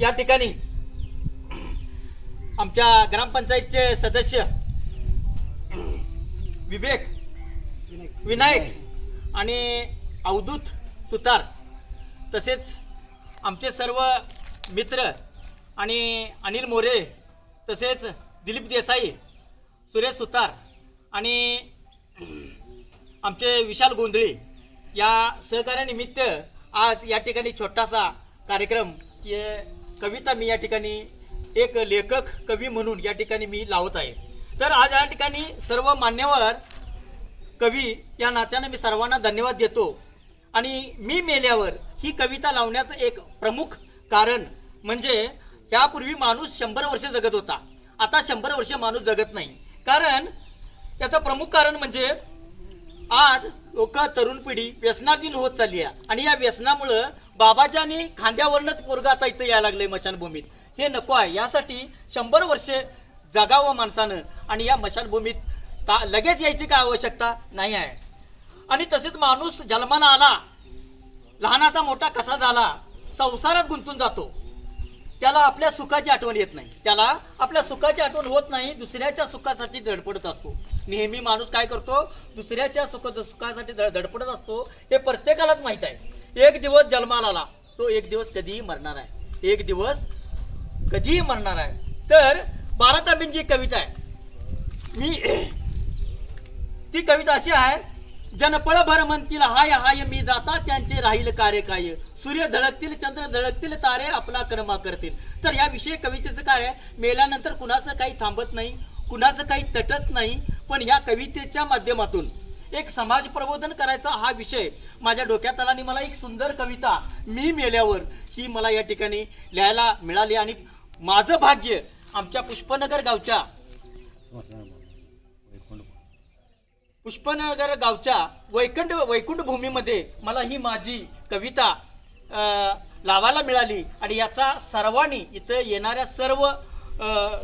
या ठिकाणी आमच्या ग्रामपंचायतचे सदस्य विवेक विनायक आणि अवधूत सुतार तसेच आमचे सर्व मित्र आणि अनिल मोरे तसेच दिलीप देसाई सुरेश सुतार आणि आमचे विशाल गोंधळी या सहकार्यानिमित्त आज या ठिकाणी छोटासा कार्यक्रम कविता मी या ठिकाणी एक लेखक कवी म्हणून या ठिकाणी मी लावत आहे. तर आज या ठिकाणी सर्व मान्यवर कवी या नात्यानं मी सर्वांना धन्यवाद देतो. आणि मी मेल्यावर ही कविता लावण्याचं एक प्रमुख कारण म्हणजे यापूर्वी माणूस शंभर वर्ष जगत होता. आता शंभर वर्ष माणूस जगत नाही. कारण याचं प्रमुख कारण म्हणजे आज लोक तरुण पिढी व्यसनाधीन होत चालली आहे. आणि या व्यसनामुळं बाबाजानी खांद्यावरूनच खांद्यावरनच पोरगा आता इथं यायला लागले मशानभूमीत. हे नको आहे. यासाठी शंभर वर्षे जगावं माणसानं आणि या मशानभूमीत ता- लगेच यायची काय आवश्यकता? नाही आहे. आणि तसेच माणूस जन्माला आला लहानाचा मोठा कसा झाला संसारात गुंतून जातो. त्याला आपल्या सुखाची आठवण येत नाही. त्याला आपल्या सुखाची आठवण होत नाही दुसऱ्याच्या सुखासाठी धडपडत असतो. नेहमी माणूस काय करतो? दुसऱ्याच्या सुख सुखासाठी धडपडत असतो. हे प्रत्येकालाच माहीत आहे. एक दिवस जन्माला आला तो एक दिवस कधीही मरणार आहे. एक दिवस कधीही मरणार आहे. तर बाराताबींची एक कविता आहे. मी ती कविता अशी आहे जनपळ भर म्हणतील हाय हाय मी जाता त्यांचे राहील कार्य काय सूर्य झळकतील चंद्र झळकतील तारे आपला कर्मा करतील. तर या विषय कवितेचं कार्य मेल्यानंतर कुणाचं काही थांबत नाही कुणाचं काही तटत नाही पण या कवितेच्या माध्यमातून एक समाज प्रबोधन करायचा हा विषय माझ्या डोक्यात आला आणि मला एक सुंदर कविता मी मेल्यावर ही मला या ठिकाणी लिहायला मिळाली. आणि माझं भाग्य आमच्या पुष्पनगर गावच्या पुष्पनगर गावच्या वैकुंठ वैकुंठ भूमीमध्ये मला ही माझी कविता लावायला मिळाली आणि याचा सर्वांनी इथं येणाऱ्या सर्व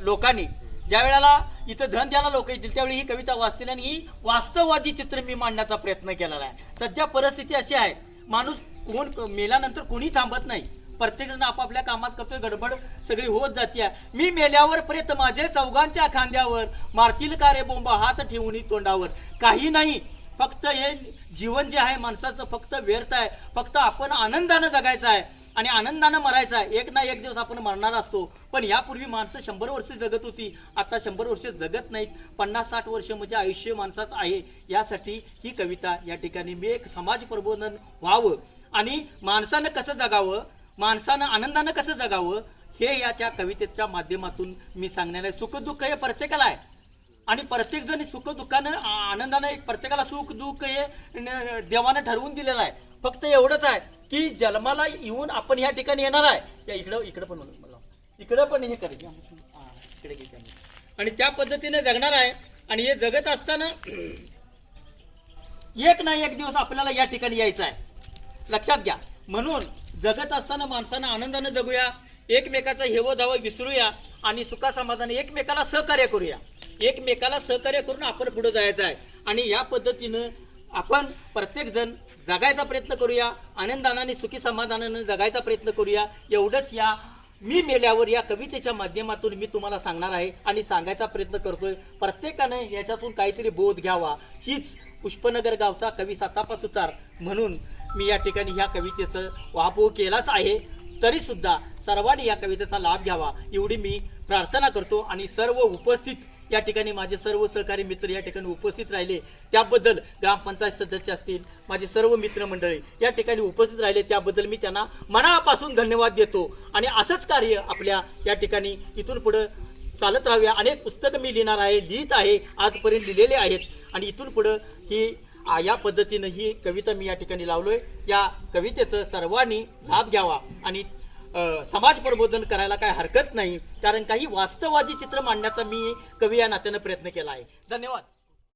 लोकांनी ज्या वेळेला इथं धन द्यायला लोक येतील त्यावेळी ही कविता वाचतील आणि ही वास्तववादी चित्र मी मांडण्याचा प्रयत्न केलेला आहे. सध्या परिस्थिती अशी आहे माणूस कोण मेल्यानंतर कोणी थांबत नाही. प्रत्येक जण आपापल्या कामात करतोय गडबड सगळी होत जाते मी मेल्यावर प्रेत माझे चौघांच्या खांद्यावर. मारतील का रे बोंबा हात ठेवून तोंडावर? काही नाही. फक्त हे जीवन जे आहे माणसाचं फक्त व्यर्थ आहे. फक्त आपण आनंदानं जगायचं आहे आणि आनंदानं मरायचं आहे. एक ना एक दिवस आपण मरणार असतो. पण यापूर्वी माणसं शंभर वर्ष जगत होती. आता शंभर वर्ष जगत नाहीत. पन्नास साठ वर्ष म्हणजे आयुष्य माणसाचं आहे. यासाठी ही कविता या ठिकाणी मी एक समाज प्रबोधन व्हावं. आणि माणसानं कसं जगावं? माणसानं आनंदानं कसं जगावं हे या त्या कवितेच्या माध्यमातून मी सांगण्याला आहे सुख दुःख हे प्रत्येकाला आहे. आणि प्रत्येक जण सुखदुःखानं आनंदानं एक प्रत्येकाला सुख दुःख हे देवानं ठरवून दिलेलं आहे. फक्त एवढंच आहे की जन्माला येऊन आपण या ठिकाणी येणार आहे. या इकडं इकडं पण मला इकडं पण हे करायचे इकडे आणि त्या पद्धतीने जगणार आहे. आणि हे जगत असताना एक ना एक दिवस आपल्याला या ठिकाणी यायचं आहे. लक्षात घ्या. म्हणून जगत असताना माणसानं आनंदानं जगूया एकमेकाचं हेवं धावं विसरूया आणि सुखासमाधाने एकमेकाला सहकार्य करूया. एकमेकाला सहकार्य करून आपण पुढे जायचं आहे. आणि या पद्धतीनं आपण प्रत्येकजण जगायचा प्रयत्न करूया आनंदानं आणि सुखी समाधानानं जगायचा प्रयत्न करूया. एवढंच या मी मेल्यावर या कवितेच्या माध्यमातून मी तुम्हाला सांगणार आहे आणि सांगायचा प्रयत्न करतोय. प्रत्येकाने याच्यातून काहीतरी बोध घ्यावा. हीच पुष्पनगर गावचा कवी सातापा सुतार म्हणून मी या ठिकाणी ह्या कवितेचं वापू केलाच आहे. तरीसुद्धा सर्वांनी या कवितेचा लाभ घ्यावा एवढी मी प्रार्थना करतो. आणि सर्व उपस्थित या ठिकाणी माझे सर्व सहकारी मित्र या ठिकाणी उपस्थित राहिले. त्याबद्दल ग्रामपंचायत सदस्य असतील माझे सर्व मित्रमंडळी या ठिकाणी उपस्थित राहिले. त्याबद्दल मी त्यांना मनापासून धन्यवाद देतो. आणि असंच कार्य आपल्या या ठिकाणी इथून पुढं चालत राहूया अनेक पुस्तकं मी लिहिणार आहे लिहित आहे आजपर्यंत लिहिलेले आहेत. आणि इथून पुढं ही या पद्धतीनं ही कविता मी या ठिकाणी लावलोय. या कवितेचं सर्वांनी लाभ घ्यावा आणि समाज प्रबोधन करायला काय हरकत नाही कारण काही वास्तववादी चित्र मांडण्याचा मी कवी या नात्यानं प्रयत्न केला आहे. धन्यवाद.